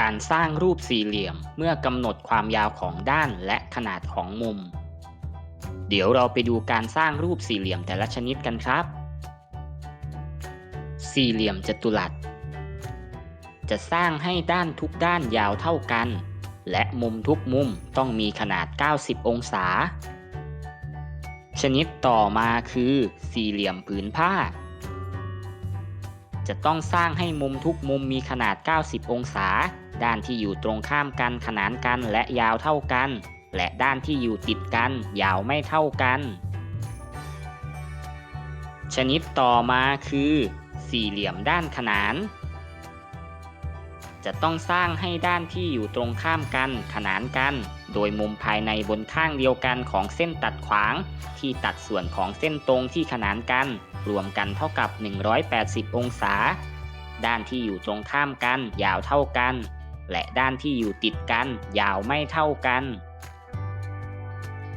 การสร้างรูปสี่เหลี่ยมเมื่อกำหนดความยาวของด้านและขนาดของมุม เดี๋ยวเราไปดูการสร้างรูปสี่เหลี่ยมแต่ละชนิดกันครับ สี่เหลี่ยมจัตุรัส จะสร้างให้ด้านทุกด้านยาวเท่ากัน และมุมทุกมุมต้องมีขนาด 90 องศา ชนิดต่อมาคือสี่เหลี่ยมผืนผ้าจะต้องสร้างให้มุมทุกมุมมีขนาด 90 องศา ด้านที่อยู่ตรงข้ามกันขนานกันและยาวเท่ากัน และด้านที่อยู่ติดกัน ยาวไม่เท่ากัน ชนิดต่อมาคือ สี่เหลี่ยมด้านขนาน จะต้องสร้างให้ด้านที่อยู่ตรงข้ามกันขนานกัน โดยมุมภายในบนข้างเดียวกันของเส้นตัดขวาง ที่ตัดส่วนของเส้นตรงที่ขนานกัน รวมกันเท่ากับ 180 องศาด้านที่อยู่ตรงข้ามกันยาวเท่ากัน และด้านที่อยู่ติดกันยาวไม่เท่ากัน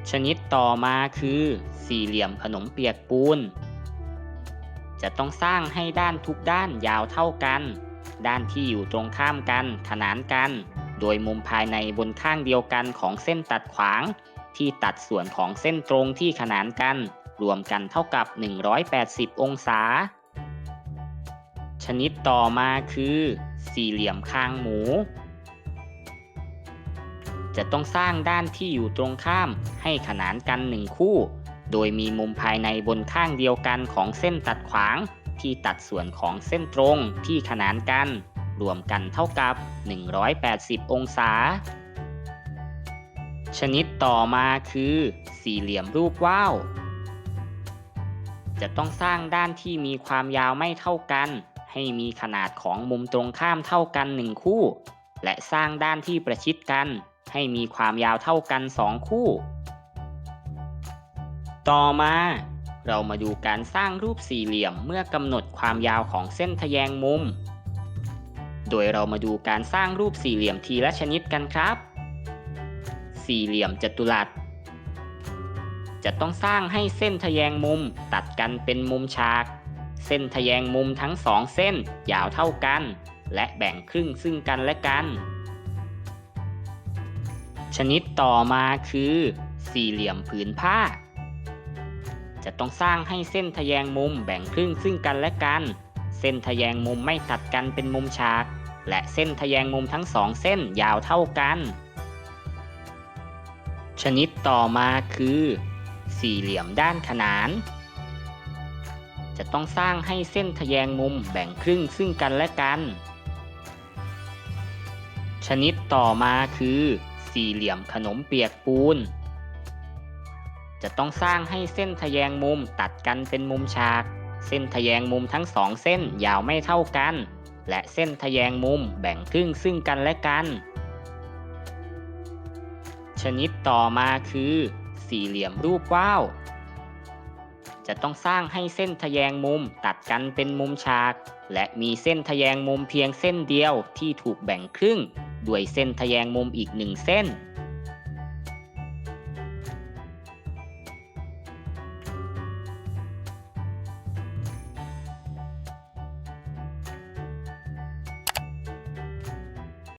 ชนิดต่อมาคือ สี่เหลี่ยมขนมเปียกปูน จะต้องสร้างให้ด้านทุกด้านยาวเท่ากัน ด้านที่อยู่ตรงข้ามกันขนานกัน โดยมุมภายในบนข้างเดียวกันของเส้นตัดขวาง ที่ตัดส่วนของเส้นตรงที่ขนานกัน รวมกันเท่ากับ 180 องศา ชนิดต่อมาคือ สี่เหลี่ยมคางหมู จะต้องสร้างด้านที่อยู่ตรงข้ามให้ขนานกันหนึ่งคู่ โดยมีมุมภายในบนข้างเดียวกันของเส้นตัดขวางที่ตัดส่วนของเส้นตรงที่ขนานกัน รวมกันเท่ากับ 180 องศา ชนิดต่อมาคือ สี่เหลี่ยมรูปว่าวจะต้องสร้างด้านที่มีความยาวไม่เท่ากัน ให้มีขนาดของมุมตรงข้ามเท่ากันหนึ่งคู่ และสร้างด้านที่ประชิดกัน ให้มีความยาวเท่ากันสองคู่ ต่อมาเรามาดูการสร้างรูปสี่เหลี่ยมเมื่อกำหนดความยาวของเส้นทะแยงมุม โดยเรามาดูการสร้างรูปสี่เหลี่ยมทีละชนิดกันครับ สี่เหลี่ยมจัตุรัส จะต้องสร้างให้เส้นทะแยงมุมตัดกันเป็นมุมฉาก เส้นทะแยงมุมทั้งสองเส้นยาวเท่ากัน และแบ่งครึ่งซึ่งกันและกัน ชนิดต่อมาคือ สี่เหลี่ยมผืนผ้า จะต้องสร้างให้เส้นทะแยงมุมแบ่งครึ่งซึ่งกันและกัน เส้นทะแยงมุมไม่ตัดกันเป็นมุมฉาก และเส้นทะแยงมุมทั้งสองเส้นยาวเท่ากัน ชนิดต่อมาคือ สี่เหลี่ยมด้านขนาน จะต้องสร้างให้เส้นทะแยงมุมแบ่งครึ่งซึ่งกันและกัน ชนิดต่อมาคือ สี่เหลี่ยมขนมเปียกปูน จะต้องสร้างให้เส้นทะแยงมุมตัดกันเป็นมุมฉาก เส้นทะแยงมุมทั้งสองเส้นยาวไม่เท่ากัน และเส้นทะแยงมุมแบ่งครึ่งซึ่งกันและกัน ชนิดต่อมาคือ สี่เหลี่ยมรูปว่าว จะต้องสร้างให้เส้นทะแยงมุมตัดกันเป็นมุมฉาก และมีเส้นทะแยงมุมเพียงเส้นเดียวที่ถูกแบ่งครึ่ง ด้วยเส้นทะแยงมุมอีกหนึ่งเส้น